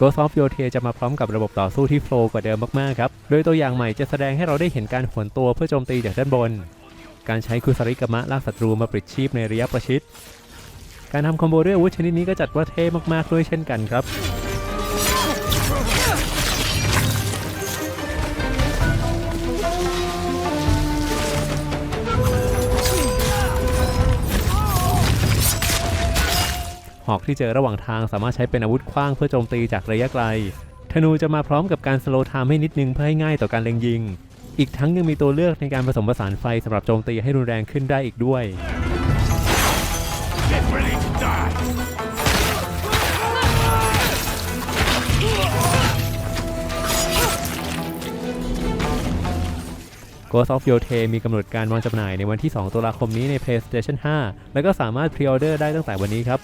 Ghost of Yote จะมาพร้อมกับระบบต่อสู้ที่โฟล์กว่าเดิมมากๆครับ โดยตัวอย่างใหม่จะแสดงให้เราได้เห็นการหวนตัวเพื่อโจมตีจากด้านบน การใช้คุซาริกามะลากศัตรูมาปลิดชีพในระยะประชิด การทำคอมโบด้วยอาวุธชนิดนี้ก็จัดว่าเท่มากๆด้วยเช่นกันครับ หอกที่เจอระหว่างทางสามารถใช้เป็นอาวุธขว้างเพื่อโจมตีจากระยะไกล ธนูจะมาพร้อมกับการสโลว์ไทม์ให้นิดนึงเพื่อให้ง่ายต่อการเล็งยิง อีกทั้งยังมีตัวเลือกในการผสมผสานไฟสำหรับโจมตีให้รุนแรงขึ้นได้อีกด้วย Get ready to die! Ghost of Yote มีกำหนดการวางจำหน่ายในวันที่ 2 ตุลาคมนี้ใน PlayStation 5 แล้วก็สามารถพรีออเดอร์ได้ตั้งแต่วันนี้ครับ